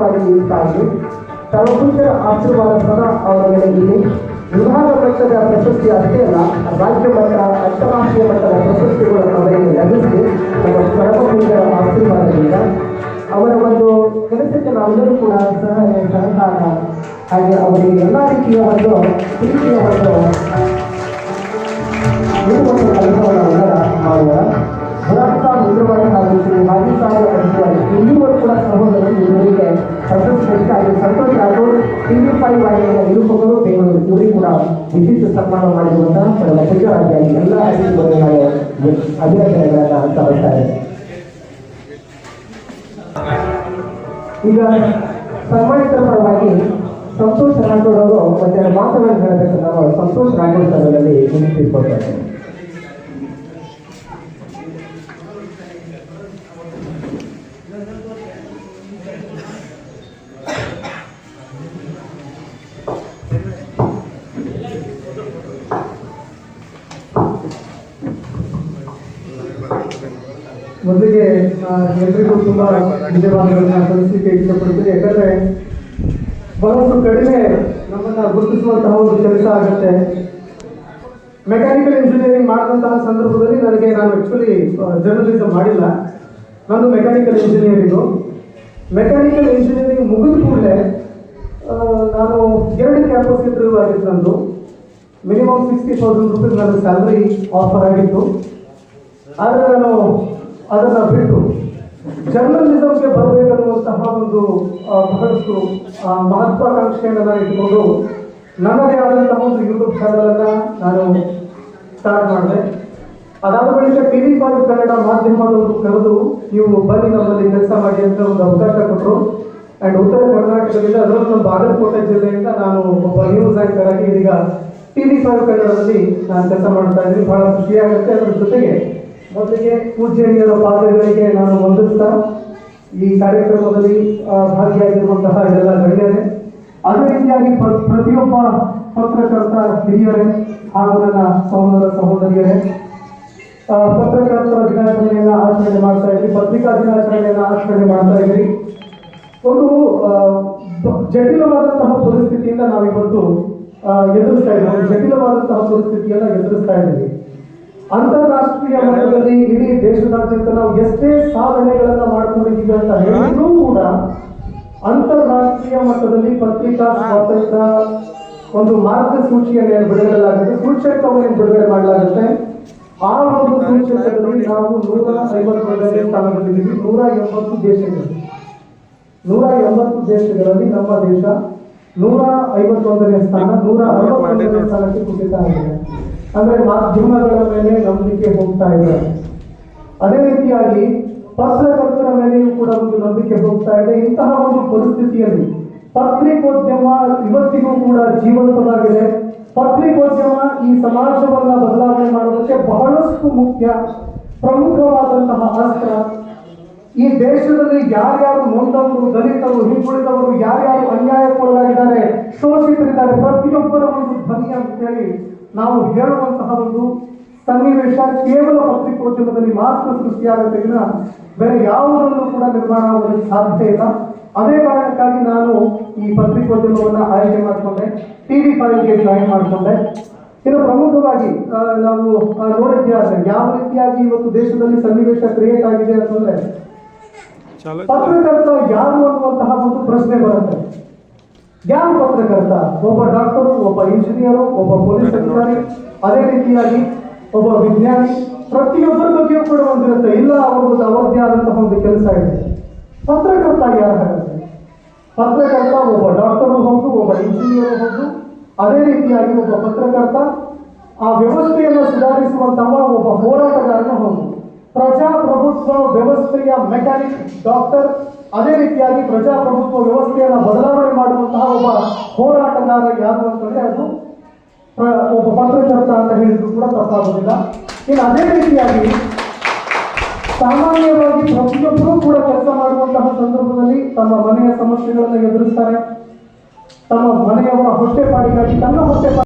ಸಾಗಿ ಸರ್ವಪುರುಷರ ಆಶೀರ್ವಾದ ಸದಾ ಅವರ ಮೇಲೆ ಇಲ್ಲಿ ವಿಭಾಗ ಮಟ್ಟದ ಪ್ರಶಸ್ತಿ ಅಷ್ಟೇ ಅಲ್ಲ, ರಾಜ್ಯ ಮಟ್ಟ, ಅಂತಾರಾಷ್ಟ್ರೀಯ ಮಟ್ಟದ ಪ್ರಶಸ್ತಿಗಳು ಅವರಿಗೆ ಲಭಿಸಿ ನಮ್ಮ ಸರ್ವಪುರುಷರ ಆಶೀರ್ವಾದದಿಂದ. ಅವರ ಒಂದು ಕೆಲಸಕ್ಕೆ ನಾವೆಲ್ಲರೂ ಕೂಡ ಸಹಾಯ, ಸಹಕಾರ, ಹಾಗೆ ಅವರಿಗೆ ಎಲ್ಲ ರೀತಿಯ ಒಂದು ಪ್ರೀತಿಯ ಒಂದು ನೀಡುವಂಥ ಕೆಲಸವನ್ನು ನಾವೆಲ್ಲ ಮಾಡುವ ಗುಲಾಬ್ ಮುದ್ರವಾಡಿ ಹಾಗೂ ಶ್ರೀ ವಾಹಿನಿಯ ನಿರೂಪಕರು ಬೆಂಗಳೂರು ಇವರಿಗೆ ಕೂಡ ವಿಶಿಷ್ಟ ಸನ್ಮಾನ ಮಾಡಿರುವಂತಹ ನಮ್ಮ ಪೂಜಾರಾಜಿಯಾಗಿ ಎಲ್ಲ ಅಭಿನಂದನೆಗಳನ್ನ ಅಂತ ಬರ್ತಾರೆ ಈಗ ಸನ್ಮಾನಿತರ ಪರವಾಗಿ ಸಂತೋಷ್ ರಾಠೋಡ್ ಅವರು ಮತ್ತೆ ಮಾತುಗಳನ್ನು ಹೇಳಬೇಕು. ನಾವು ಸಂತೋಷ್ ರಾಠೋಡ್ ಸಭೆಯಲ್ಲಿ ವಿನಂತಿಸಿಕೊಳ್ತಾ ಮೊದಲಿಗೆ ಎಲ್ರಿಗೂ ತುಂಬಾ ಧನ್ಯವಾದಗಳನ್ನ ಸಲ್ಲಿಸಲಿಕ್ಕೆ ಇಷ್ಟಪಡ್ತೀನಿ. ಯಾಕಂದ್ರೆ ಬಹಳಷ್ಟು ಕಡಿಮೆ ನಮ್ಮನ್ನ ಗುರುತಿಸುವಂತಹ ಒಂದು ಕೆಲಸ ಆಗುತ್ತೆ. ಮೆಕ್ಯಾನಿಕಲ್ ಇಂಜಿನಿಯರಿಂಗ್ ಮಾಡಿದಂತಹ ಸಂದರ್ಭದಲ್ಲಿ ನನಗೆ ನಾನು ಆಕ್ಚುಲಿ ಜರ್ನಲಿಸಂ ಮಾಡಿಲ್ಲ. ನಾನು ಮೆಕ್ಯಾನಿಕಲ್ ಇಂಜಿನಿಯರಿಂಗು ಮೆಕ್ಯಾನಿಕಲ್ ಇಂಜಿನಿಯರಿಂಗ್ ಮುಗಿದ ಕೂಡಲೇ ನಾನು ಎರಡು ಕ್ಯಾಂಪಸ್ ಇಂಟರ್ವ್ಯೂ ಆಗಿತ್ತು ನಂದು. ಮಿನಿಮಮ್ ಸಿಕ್ಸ್ಟಿ ತೌಸಂಡ್ ರುಪೀಸ್ ನನ್ನ ಸ್ಯಾಲ್ರಿ ಆಫರ್ ಆಗಿತ್ತು. ಆದರೆ ನಾನು ಅದನ್ನು ಬಿಟ್ಟು ಜರ್ನಲಿಸಂಗೆ ಬರಬೇಕನ್ನುವಂತಹ ಒಂದು ಬಹಳಷ್ಟು ಮಹತ್ವಾಕಾಂಕ್ಷೆಯನ್ನು ನಾನು ಇಟ್ಟುಕೊಂಡು ನನ್ನದೇ ಆದಂತಹ ಒಂದು ಯೂಟ್ಯೂಬ್ ಚಾನಲನ್ನು ನಾನು ಸ್ಟಾರ್ಟ್ ಮಾಡಿದೆ. ಅದಾದ ಬಳಿಕ ಟಿ ವಿ ಪಾಲು ಕನ್ನಡ ಮಾಧ್ಯಮದವರು ಕರೆದು ನೀವು ಬನ್ನಿ ನಮ್ಮಲ್ಲಿ ಕೆಲಸ ಮಾಡಿ ಅಂತ ಒಂದು ಅವಕಾಶ ಕೊಟ್ಟರು ಆ್ಯಂಡ್ ಉತ್ತರ ಕರ್ನಾಟಕದಿಂದ ಅದರಲ್ಲೂ ಬಾಗಲಕೋಟೆ ಜಿಲ್ಲೆಯಿಂದ ನಾನು ಒಬ್ಬ ನ್ಯೂಸ್ ಆ್ಯಂಕರ್ ಆಗಿ ಇದೀಗ ಟಿ ವಿ ಪಾಲು ಕನ್ನಡದಲ್ಲಿ ನಾನು ಕೆಲಸ ಮಾಡ್ತಾ ಇದ್ದೀನಿ. ಬಹಳ ಖುಷಿಯಾಗುತ್ತೆ. ಅದರ ಜೊತೆಗೆ ಮೊದಲಿಗೆ ಪೂಜ್ಯನೀಯರ ಪಾದಗಳಿಗೆ ನಾನು ವಂದಿಸ್ತಾ ಈ ಕಾರ್ಯಕ್ರಮದಲ್ಲಿ ಭಾಗಿಯಾಗಿರುವಂತಹ ಎಲ್ಲ ಗಣ್ಯರೇ, ಅದೇ ರೀತಿಯಾಗಿ ಪ್ರ- ಪ್ರತಿಯೊಬ್ಬ ಪತ್ರಕರ್ತ ಹಿರಿಯರೇ ಹಾಗೂ ನನ್ನ ಸಹೋದರ ಸಹೋದರಿಯರೇ ಪತ್ರಕರ್ತರ ದಿನಾಚರಣೆಯನ್ನ ಆಚರಣೆ ಮಾಡ್ತಾ ಇದ್ರಿ, ಪತ್ರಿಕಾ ದಿನಾಚರಣೆಯನ್ನು ಆಚರಣೆ ಮಾಡ್ತಾ ಇದ್ರಿ. ಒಂದು ಜಟಿಲವಾದಂತಹ ಪರಿಸ್ಥಿತಿಯಿಂದ ನಾವಿವತ್ತು ಎದುರಿಸ್ತಾ ಇದ್ದೀವಿ. ಜಟಿಲವಾದಂತಹ ಪರಿಸ್ಥಿತಿಯನ್ನ ಎದುರಿಸ್ತಾ ಇದ್ದೀವಿ. ಅಂತಾರಾಷ್ಟ್ರೀಯ ಮಟ್ಟದಲ್ಲಿ ಇಡೀ ದೇಶದಾದ್ಯಂತ ನಾವು ಎಷ್ಟೇ ಸಾಧನೆಗಳನ್ನ ಮಾಡ್ಕೊಂಡಿದ್ದೀವಿ ಅಂತ ಹೇಳಿದ್ರೂ ಕೂಡ ಅಂತಾರಾಷ್ಟ್ರೀಯ ಮಟ್ಟದಲ್ಲಿ ಪತ್ರಿಕಾ ಸ್ವಾತಂತ್ರ್ಯ ಒಂದು ಮಾರ್ಗಸೂಚಿಯನ್ನು ಬಿಡುಗಡೆಲಾಗುತ್ತೆ ಸೂಚ್ಯಂಕವನ್ನು ಬಿಡುಗಡೆ ಮಾಡಲಾಗುತ್ತೆ? ಆ ಒಂದು ಸೂಚ್ಯಂಕದಲ್ಲಿ ನಾವು ನೂರ ಐವತ್ತೊಂದನೇ ಬಿಟ್ಟಿದ್ದೀವಿ ನೂರ ಎಂಬತ್ತು ದೇಶಗಳು ನೂರ ಎಂಬತ್ತು ದೇಶಗಳಲ್ಲಿ ನಮ್ಮ ದೇಶ ನೂರ ಐವತ್ತೊಂದನೇ ಸ್ಥಾನ, ನೂರ ಅರವತ್ತೊಂದನೇ ಸ್ಥಾನಕ್ಕೆ ಕುಸಿತ ಆಗಿದೆ ಅಂದ್ರೆ ಮಾಧ್ಯಮಗಳ ಮೇಲೆ ನಂಬಿಕೆ ಹೋಗ್ತಾ ಇದೆ. ಅದೇ ರೀತಿಯಾಗಿ ಪತ್ರಕರ್ತರ ಮೇಲೆಯೂ ಕೂಡ ಒಂದು ನಂಬಿಕೆ ಹೋಗ್ತಾ ಇದೆ. ಇಂತಹ ಒಂದು ಪರಿಸ್ಥಿತಿಯಲ್ಲಿ ಪತ್ರಿಕೋದ್ಯಮ ಇವತ್ತಿಗೂ ಕೂಡ ಜೀವಂತವಾಗಿದೆ. ಪತ್ರಿಕೋದ್ಯಮ ಈ ಸಮಾಜವನ್ನ ಬದಲಾವಣೆ ಮಾಡೋದಕ್ಕೆ ಬಹಳಷ್ಟು ಮುಖ್ಯ, ಪ್ರಮುಖವಾದಂತಹ ಅಸ್ತ್ರ. ಈ ದೇಶದಲ್ಲಿ ಯಾರ್ಯಾರು ನೊಂದವರು, ದಲಿತರು, ಹಿಂದುಳಿದವರು, ಯಾರ್ಯಾರು ಅನ್ಯಾಯಕ್ಕೊಳಗಾಗಿದ್ದಾರೆ, ಶೋಷಿತರಿದ್ದಾರೆ, ಪ್ರತಿಯೊಬ್ಬರ ಒಂದು ಧ್ವನಿ ಅಂತೇಳಿ ನಾವು ಹೇಳುವಂತಹ ಒಂದು ಸನ್ನಿವೇಶ ಕೇವಲ ಪತ್ರಿಕೋದ್ಯಮದಲ್ಲಿ ಮಾತ್ರ ಸೃಷ್ಟಿಯಾಗುತ್ತೆ ವಿನ ಬೇರೆ ಯಾವುದರಲ್ಲೂ ಕೂಡ ನಿರ್ಮಾಣ ಆಗೋದಕ್ಕೆ ಸಾಧ್ಯ ಇಲ್ಲ. ಅದೇ ಕಾರಣಕ್ಕಾಗಿ ನಾನು ಈ ಪತ್ರಿಕೋದ್ಯಮವನ್ನ ಆಯ್ಕೆ ಮಾಡಿಕೊಂಡೆ ಟಿವಿ ಫೈವ್ಗೆ ಜಾಯಿನ್ ಮಾಡಿಕೊಂಡೆ. ಇನ್ನು ಪ್ರಮುಖವಾಗಿ ನಾವು ನೋಡಿದ್ದೆ ನೋಡಿದ್ದೇ ಆದ್ರೆ ಯಾವ ರೀತಿಯಾಗಿ ಇವತ್ತು ದೇಶದಲ್ಲಿ ಸನ್ನಿವೇಶ ಕ್ರಿಯೇಟ್ ಆಗಿದೆ ಅಂತಂದ್ರೆ ಪತ್ರಕರ್ತ ಯಾರು ಅನ್ನುವಂತಹ ಒಂದು ಪ್ರಶ್ನೆ ಬರುತ್ತೆ. ಯಾರು ಪತ್ರಕರ್ತ? ಒಬ್ಬ ಡಾಕ್ಟರು ಒಬ್ಬ ಇಂಜಿನಿಯರು ಒಬ್ಬ ಪೊಲೀಸ್ ಅಧಿಕಾರಿ, ಅದೇ ರೀತಿಯಾಗಿ ಒಬ್ಬ ವಿಜ್ಞಾನಿ, ಪ್ರತಿಯೊಬ್ಬರ ಬಗ್ಗೆಯೂ ಕೂಡ ಒಂದಿರುತ್ತೆ ಇಲ್ಲ ಅವ್ರದ್ದು ಅವರದ್ದೇ ಆದಂತಹ ಒಂದು ಕೆಲಸ ಇದೆ. ಪತ್ರಕರ್ತ ಯಾರು ಹಾಗಾದ್ರೆ ಪತ್ರಕರ್ತ ಒಬ್ಬ ಡಾಕ್ಟರು ಹೌದು, ಒಬ್ಬ ಇಂಜಿನಿಯರ್ ಹೌದು. ಅದೇ ರೀತಿಯಾಗಿ ಒಬ್ಬ ಪತ್ರಕರ್ತ ಆ ವ್ಯವಸ್ಥೆಯನ್ನು ಸುಧಾರಿಸುವಂತಹ ಒಬ್ಬ ಪ್ರಜಾಪ್ರಭುತ್ವ ವ್ಯವಸ್ಥೆಯ ಮೆಕ್ಯಾನಿಕ್ ಡಾಕ್ಟರ್, ಅದೇ ರೀತಿಯಾಗಿ ಪ್ರಜಾಪ್ರಭುತ್ವ ವ್ಯವಸ್ಥೆಯನ್ನು ಬದಲಾವಣೆ ಮಾಡುವಂತಹ ಒಬ್ಬ ಹೋರಾಟಗಾರ ಯಾರು ಅಂತಂದ್ರೆ ಅದು ಒಬ್ಬ ಪತ್ರಕರ್ತ ಅಂತ ಹೇಳಿದ್ರು ಕೂಡ ತಪ್ಪಾಗುವುದಿಲ್ಲ. ಇನ್ನು ಅದೇ ರೀತಿಯಾಗಿ ಸಾಮಾನ್ಯವಾಗಿ ಪ್ರತಿಯೊಬ್ಬರೂ ಕೂಡ ಕೆಲಸ ಮಾಡುವಂತಹ ಸಂದರ್ಭದಲ್ಲಿ ತಮ್ಮ ಮನೆಯ ಸಮಸ್ಯೆಗಳನ್ನು ಎದುರಿಸ್ತಾರೆ. ತಮ್ಮ ಮನೆಯವರ ಹೊಟ್ಟೆಪಾಡಿಗಾಗಿ ತನ್ನ ಹೊಟ್ಟೆ